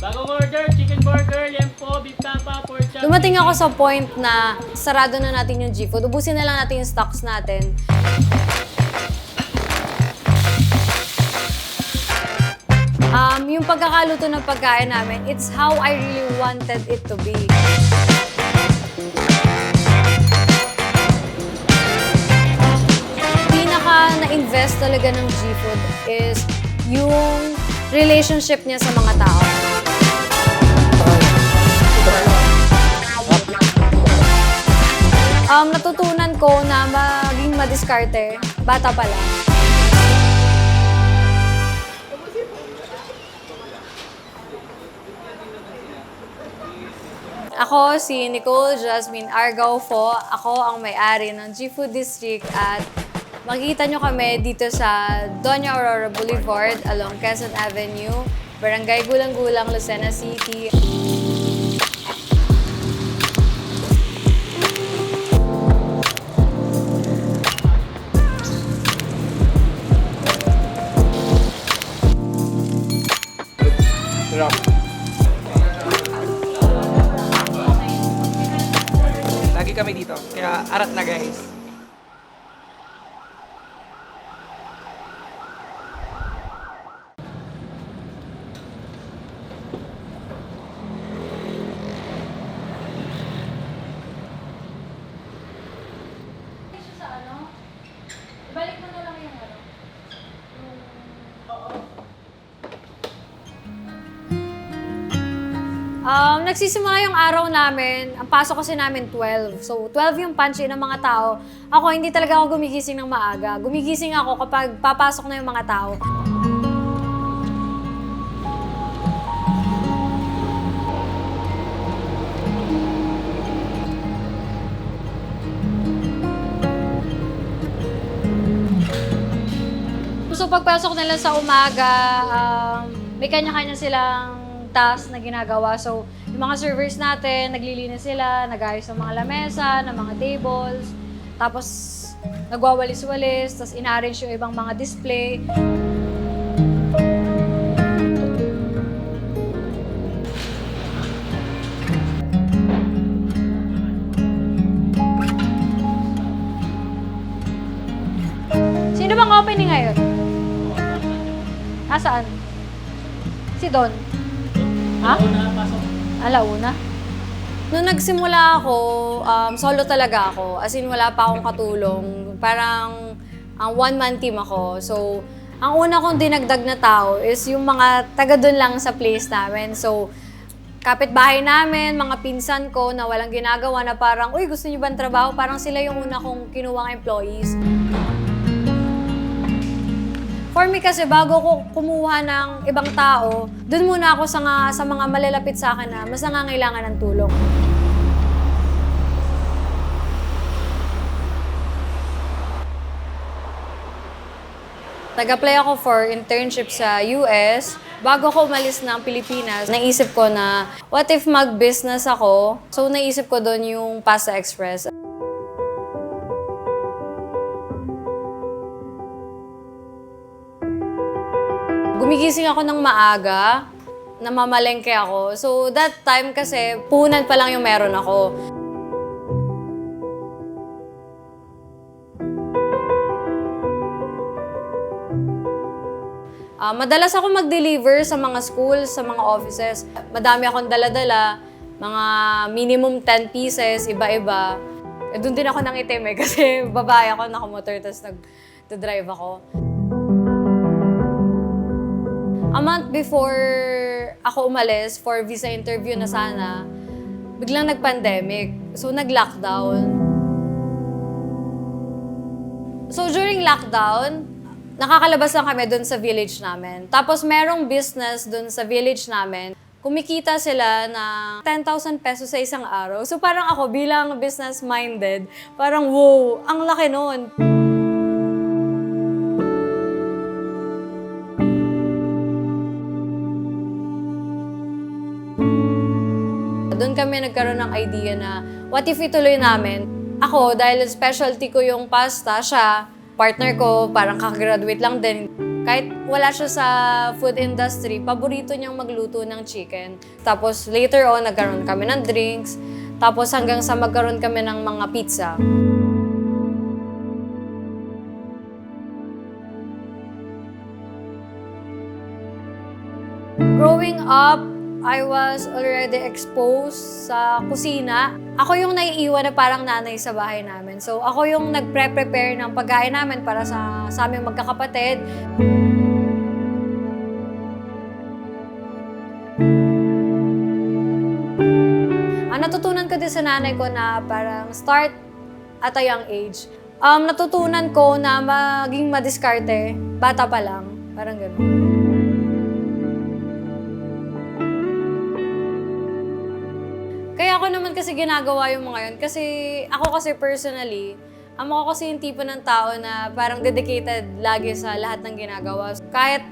Bagong order, chicken burger, lempo, beef tapa, pork chop. Dumating ako sa point na sarado na natin yung G-Food. Ubusin na lang natin yung stocks natin. Um, yung pagkakaluto ng pagkain namin, it's how I really wanted it to be. Pinaka na-invest talaga ng G-Food is yung relationship niya sa mga tao. Um, natutunan ko na maging madiskarte, bata pa lang. Ako si Nicole Jasmine Argaufo. Ako ang may-ari ng G-Food District at makikita nyo kami dito sa Doña Aurora Boulevard along Quezon Avenue, Barangay Gulang-Gulang, Lucena City. Lagi kami dito. Kaya arat na guys. Um, nagsisimula yung araw namin, ang pasok kasi namin 12. So, 12 yung punch ng mga tao. Ako, hindi talaga ako gumigising ng maaga. Gumigising ako kapag papasok na yung mga tao. So pagpasok nila sa umaga, um, may kanya-kanya silang task na ginagawa. So yung mga servers natin, naglilinis sila, nagayos ng mga lamesa, ng mga tables, tapos nagwawalis-walis, tapos in-arrange yung ibang mga display. Sino bang opening ngayon? Nasaan? Si Don. Ha? Alauna. Nung nagsimula ako, um, solo talaga ako. As in, wala pa akong katulong. Parang ang one-man team ako. So, ang una kong dinagdag na tao is yung mga taga doon lang sa place namin. So, kapitbahay namin, mga pinsan ko na walang ginagawa na parang, uy, gusto niyo ba ng trabaho? Parang sila yung una kong kinuwang employees. For me kasi, bago ko kumuha ng ibang tao, dun muna ako sa, nga- sa mga malalapit sa akin na mas nangangailangan ng tulong. Nag-apply ako for internship sa US. Bago ako umalis ng Pilipinas, naisip ko na, what if mag-business ako? So, naisip ko doon yung Pasta Express. Gumigising ako ng maaga, namamalengke ako. So, that time kasi, punan pa lang yung meron ako. Ah, madalas ako mag-deliver sa mga schools, sa mga offices. Madami akong dala-dala, mga minimum 10 pieces, iba-iba. Eh, doon din ako nang itim eh, kasi babae ako, nakamotor, tapos nag-drive ako. A month before ako umalis for visa interview na sana, biglang nag-pandemic. So, nag-lockdown. So, during lockdown, nakakalabas lang kami dun sa village namin. Tapos, merong business dun sa village namin. Kumikita sila ng 10,000 pesos sa isang araw. So, parang ako bilang business-minded, parang wow, ang laki nun. Doon kami nagkaroon ng idea na what if ituloy namin? Ako, dahil specialty ko yung pasta, siya, partner ko, parang kakagraduate lang din. Kahit wala siya sa food industry, paborito niyang magluto ng chicken. Tapos later on, nagkaroon kami ng drinks. Tapos hanggang sa magkaroon kami ng mga pizza. Growing up, I was already exposed sa kusina. Ako yung naiiwan na parang nanay sa bahay namin. So, ako yung nagpre-prepare ng pagkain namin para sa, sa aming magkakapatid. Ang natutunan ko din sa nanay ko na parang start at a young age. Um, natutunan ko na maging madiskarte, bata pa lang. Parang gano'n. Naman kasi ginagawa yung mga yun. Kasi ako kasi personally, amo ako kasi yung tipo ng tao na parang dedicated lagi sa lahat ng ginagawa. Kahit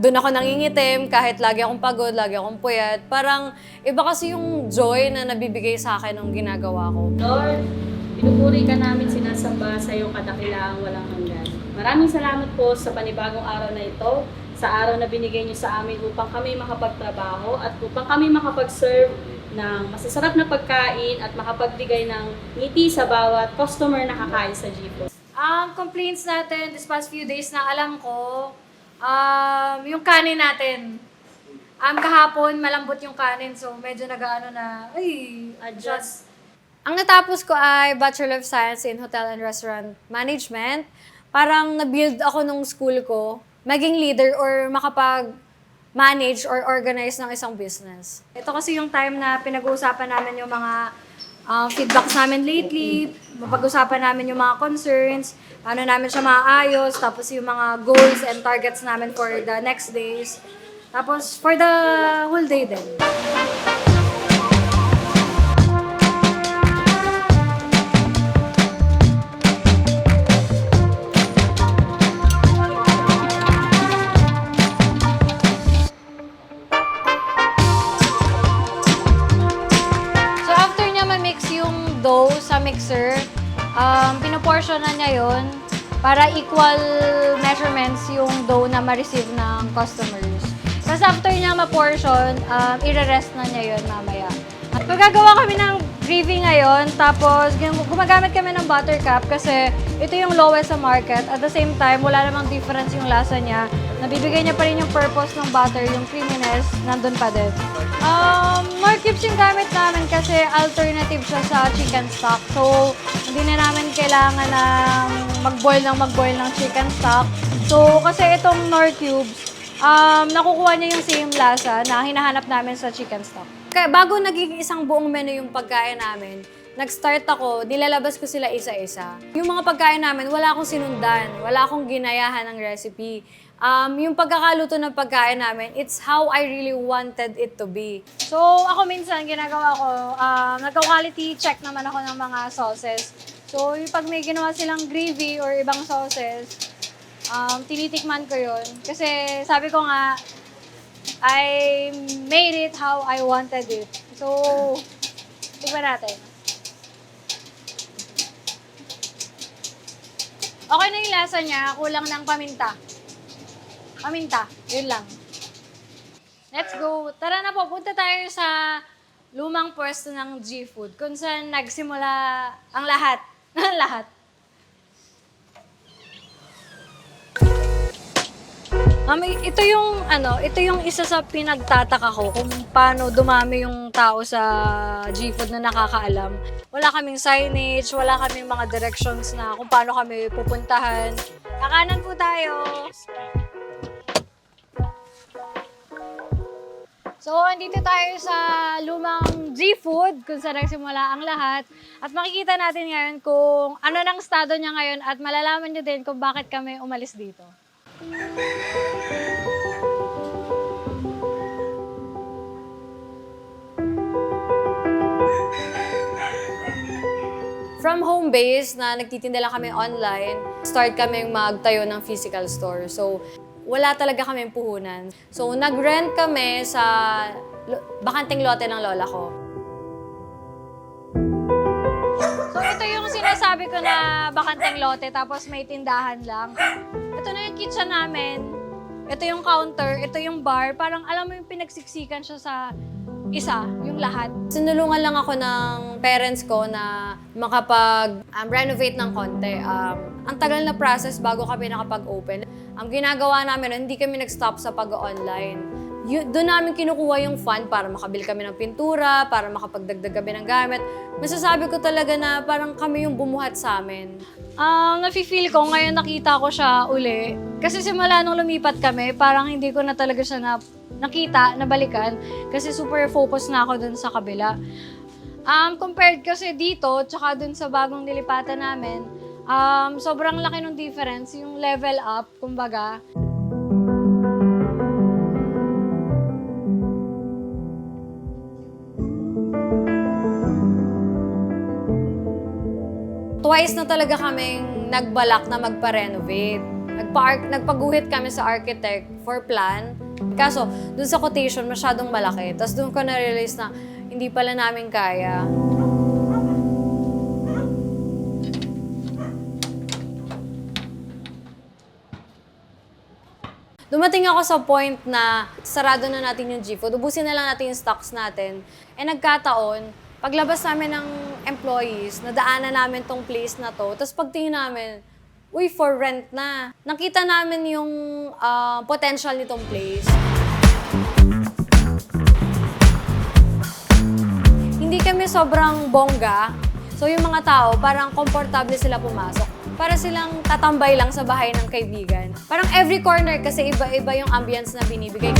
doon ako nangingitim, kahit lagi akong pagod, lagi akong puyat, parang iba kasi yung joy na nabibigay sa akin ng ginagawa ko. Lord, pinupuri ka namin sinasamba sa iyong kadakilaang walang hanggan. Maraming salamat po sa panibagong araw na ito, sa araw na binigay niyo sa amin upang kami makapagtrabaho at upang kami makapag-serve ng masasarap na pagkain at makapagbigay ng ngiti sa bawat customer na kakain sa Jeepos. Ang complaints natin this past few days na alam ko, um, yung kanin natin. Um, kahapon, malambot yung kanin, so medyo nag-ano na, ay, Adjust. Ang natapos ko ay Bachelor of Science in Hotel and Restaurant Management. Parang na-build ako nung school ko, maging leader or makapag manage or organize ng isang business. Ito kasi yung time na pinag-uusapan namin yung mga um, feedbacks namin lately, mapag-usapan namin yung mga concerns, ano namin siya maayos, tapos yung mga goals and targets namin for the next days. Tapos for the whole day din. Pinoportion na niya yon para equal measurements yung dough na ma-receive ng customers. Tapos after niya ma-portion, um, i-rest na niya yon mamaya. So gagawa kami ng gravy ngayon, tapos gum- gumagamit kami ng butter cup kasi ito yung lowest sa market. At the same time, wala namang difference yung lasa niya. Nabibigay niya pa rin yung purpose ng butter, yung creaminess, nandun pa din. Um, more cubes yung gamit namin kasi alternative siya sa chicken stock. So, hindi na namin kailangan ng mag-boil ng mag-boil ng chicken stock. So, kasi itong nor cubes, um, nakukuha niya yung same lasa na hinahanap namin sa chicken stock. Kaya bago naging isang buong menu yung pagkain namin, nag-start ako, nilalabas ko sila isa-isa. Yung mga pagkain namin, wala akong sinundan, wala akong ginayahan ng recipe. Um, yung pagkakaluto ng pagkain namin, it's how I really wanted it to be. So, ako minsan, ginagawa ko, um, nagka-quality check naman ako ng mga sauces. So, yung pag may ginawa silang gravy or ibang sauces, um, tinitikman ko yun. Kasi sabi ko nga, I made it how I wanted it. So, tignan natin. Okay na yung lasa niya, kulang ng paminta. Paminta, yun lang. Let's go. Tara na po, punta tayo sa lumang pwesto ng G-Food kung saan nagsimula ang lahat. Ang lahat. Um, ito yung ano, ito yung isa sa pinagtataka ko kung paano dumami yung tao sa G-Food na nakakaalam. Wala kaming signage, wala kaming mga directions na kung paano kami pupuntahan. Kakanan po tayo. So, andito tayo sa lumang G-Food kung saan nagsimula ang lahat. At makikita natin ngayon kung ano ng estado niya ngayon at malalaman nyo din kung bakit kami umalis dito. From home base na nagtitinda lang kami online, start kami magtayo ng physical store. So, wala talaga kami puhunan. So, nag-rent kami sa lo- bakanting lote ng lola ko. So, ito yung sinasabi ko na bakanting lote tapos may tindahan lang. Ito na yung kitchen namin. ito yung counter, ito yung bar. Parang alam mo yung pinagsiksikan siya sa isa, yung lahat. Sinulungan lang ako ng parents ko na makapag-renovate ng konti. Um, ang tagal na process bago kami nakapag-open. Ang ginagawa namin, hindi kami nag-stop sa pag-online. Doon namin kinukuha yung fund para makabili kami ng pintura, para makapagdagdag kami ng gamit. Masasabi ko talaga na parang kami yung bumuhat sa amin. Ang nafe-feel ko ngayon nakita ko siya uli. Kasi simula nung lumipat kami, parang hindi ko na talaga siya na, nakita, nabalikan. Kasi super focus na ako dun sa kabila. Um, compared kasi dito, tsaka dun sa bagong nilipatan namin, um, sobrang laki ng difference, yung level up, kumbaga. Twice na talaga kaming nagbalak na magpa-renovate. Nagpa nagpaguhit kami sa architect for plan. Kaso, dun sa quotation, masyadong malaki. Tapos dun ko na-realize na hindi pala namin kaya. Dumating ako sa point na sarado na natin yung G-Food, ubusin na lang natin yung stocks natin. Eh nagkataon, paglabas namin ng employees, nadaanan namin tong place na to, tapos pagtingin namin, uy, for rent na. Nakita namin yung ah, potential nitong place. Hindi kami sobrang bongga. So yung mga tao, parang komportable sila pumasok. Para silang tatambay lang sa bahay ng kaibigan. Parang every corner kasi iba-iba yung ambience na binibigay.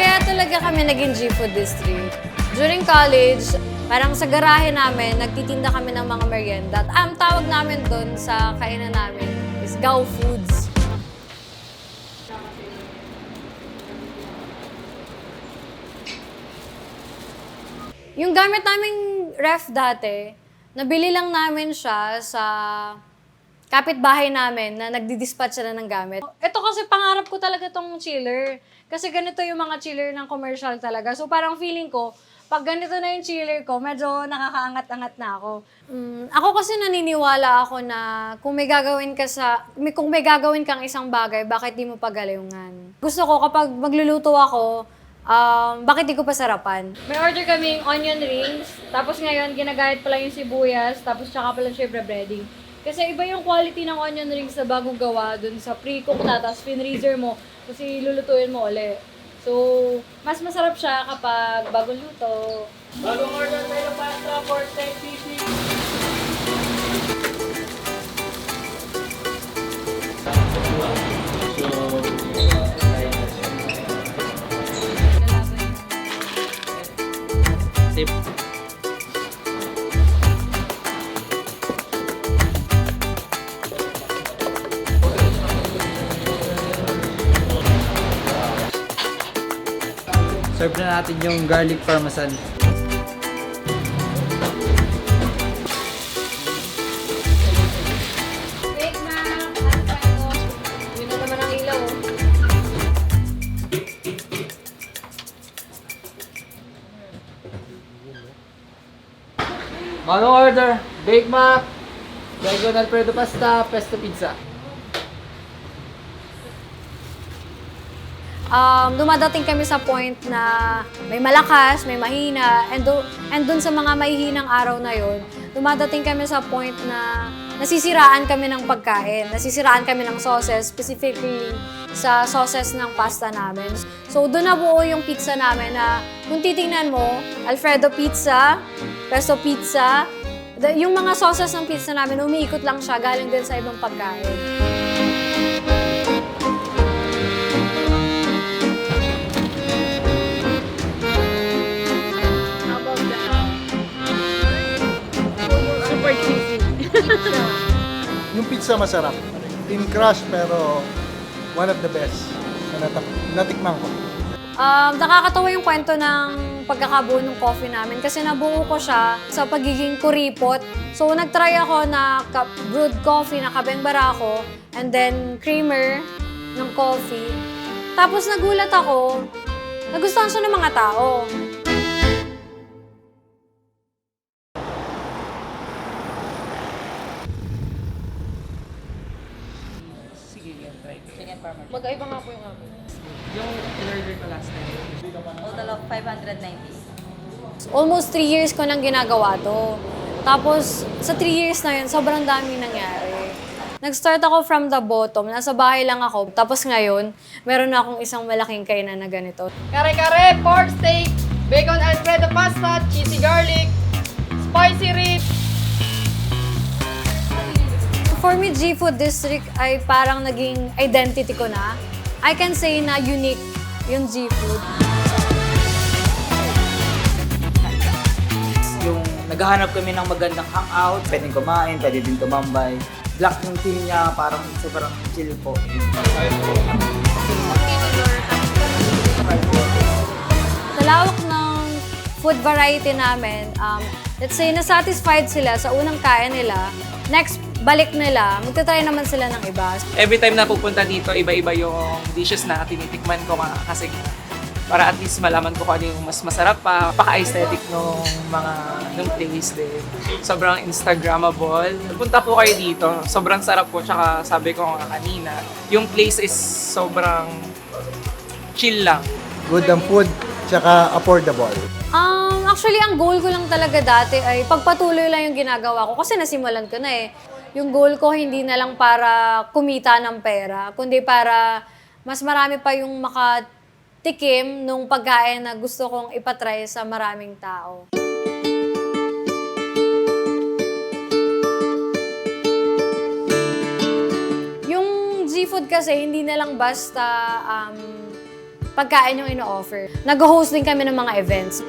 Kaya talaga kami naging G-Food District. During college, parang sa garahe namin, nagtitinda kami ng mga merienda. At ang tawag namin doon sa kainan namin is Gao Foods. Yung gamit naming ref dati, nabili lang namin siya sa kapitbahay namin na nagdi-dispatch sila ng gamit. Ito kasi pangarap ko talaga tong chiller. Kasi ganito yung mga chiller ng commercial talaga. So parang feeling ko, pag ganito na yung chiller ko, medyo nakakaangat-angat na ako. Mm, ako kasi naniniwala ako na kung may gagawin ka sa, may- kung may gagawin kang isang bagay, bakit di mo pagalingan? Gusto ko kapag magluluto ako, um, bakit di ko pa sarapan? May order kaming onion rings, tapos ngayon ginagayat pala yung sibuyas, tapos tsaka pala syempre breading. Kasi iba yung quality ng onion rings na bagong gawa dun sa pre-cook na, tapos pinreaser mo, kasi lulutuin mo uli. So, mas masarap siya kapag bagong luto. Bagong order tayo pasta for 10 pieces. Natin yung garlic parmesan. Ano order, Bake Mac, Diagonal Alfredo Pasta, Pesto Pizza. Um, dumadating kami sa point na may malakas, may mahina, and, do, and dun sa mga mahihinang araw na yon, dumadating kami sa point na nasisiraan kami ng pagkain, nasisiraan kami ng sauces, specifically sa sauces ng pasta namin. So, doon nabuo yung pizza namin na kung titingnan mo, Alfredo pizza, pesto pizza, the- yung mga sauces ng pizza namin, umiikot lang siya galing din sa ibang pagkain. Pizza masarap. Thin crust pero one of the best na natikman ko. Um, nakakatawa yung kwento ng pagkakabuo ng coffee namin kasi nabuo ko siya sa pagiging kuripot. So, nagtry ako na brewed coffee na kabeng barako and then creamer ng coffee. Tapos nagulat ako, nagustuhan siya ng mga tao. Magkaiba nga po yung amin. Yung in-order ko last time. Total of 590. Almost three years ko nang ginagawa to. Tapos, sa three years na yun, sobrang dami nangyari. Nag-start ako from the bottom. Nasa bahay lang ako. Tapos ngayon, meron na akong isang malaking kainan na ganito. Kare-kare, pork steak, bacon alfredo pasta, cheesy garlic, spicy ribs. For me, G-Food District ay parang naging identity ko na. I can say na unique yung G-Food. yung naghahanap kami ng magandang hangout, pwedeng kumain, pwede din tumambay. Black yung team niya, parang sobrang chill po. Sa lawak ng food variety namin, um, let's say na-satisfied sila sa unang kain nila, next balik nila, magta-try naman sila ng iba. Every time na pupunta dito, iba-iba yung dishes na tinitikman ko nga kasi para at least malaman ko kung ano yung mas masarap pa. Paka-aesthetic nung mga nung place din. Sobrang Instagrammable. Punta po kayo dito. Sobrang sarap po. Tsaka sabi ko nga kanina, yung place is sobrang chill lang. Good ang food, tsaka affordable. Um, actually, ang goal ko lang talaga dati ay pagpatuloy lang yung ginagawa ko kasi nasimulan ko na eh. Yung goal ko hindi na lang para kumita ng pera, kundi para mas marami pa yung makatikim nung pagkain na gusto kong ipatry sa maraming tao. Yung G-food kasi, hindi na lang basta um, pagkain yung ino-offer. Nag-host din kami ng mga events.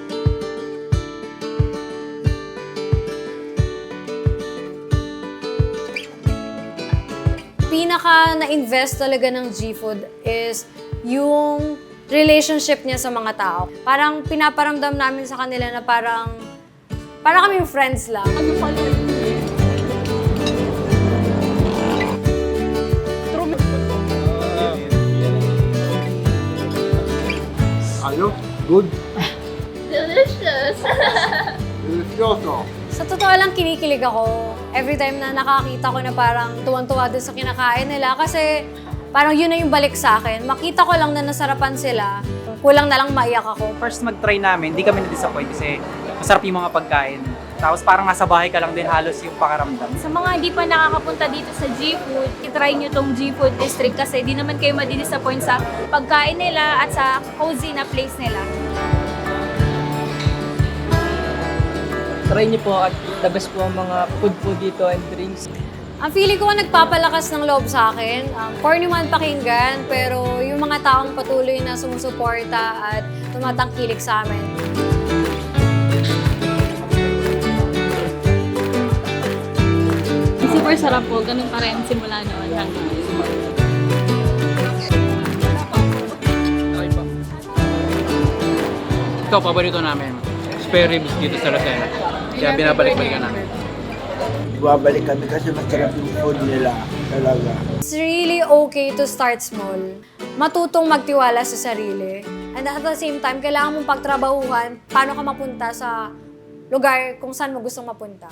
Pinaka na-invest talaga ng G-Food is yung relationship niya sa mga tao. Parang pinaparamdam namin sa kanila na parang parang kaming friends lang. Ano? Good? Delicious! Delicioso! Totoo lang, kinikilig ako. Every time na nakakita ko na parang tuwan-tuwa dun sa kinakain nila kasi parang yun na yung balik sa akin. Makita ko lang na nasarapan sila. Kulang na lang maiyak ako. first mag-try namin, di kami na-disappoint kasi masarap yung mga pagkain. Tapos parang nasa bahay ka lang din halos yung pakaramdam. Sa mga hindi pa nakakapunta dito sa G-Food, itry nyo tong G-Food District kasi di naman kayo madidisappoint sa pagkain nila at sa cozy na place nila. Try niyo po at the best po ang mga food po dito and drinks. Ang feeling ko nagpapalakas ng loob sa akin. Um, corny man pakinggan, pero yung mga taong patuloy na sumusuporta at tumatangkilik sa amin. Super sarap po. Ganun pa rin simula noon hanggang ngayon. Ito, paborito namin. Spare ribs dito sa Lucena. Kaya binabalik-balikan namin. Babalik kami kasi masarap yung food nila talaga. It's really okay to start small. Matutong magtiwala sa sarili. And at the same time, kailangan mong pagtrabahuhan paano ka mapunta sa lugar kung saan mo gustong mapunta.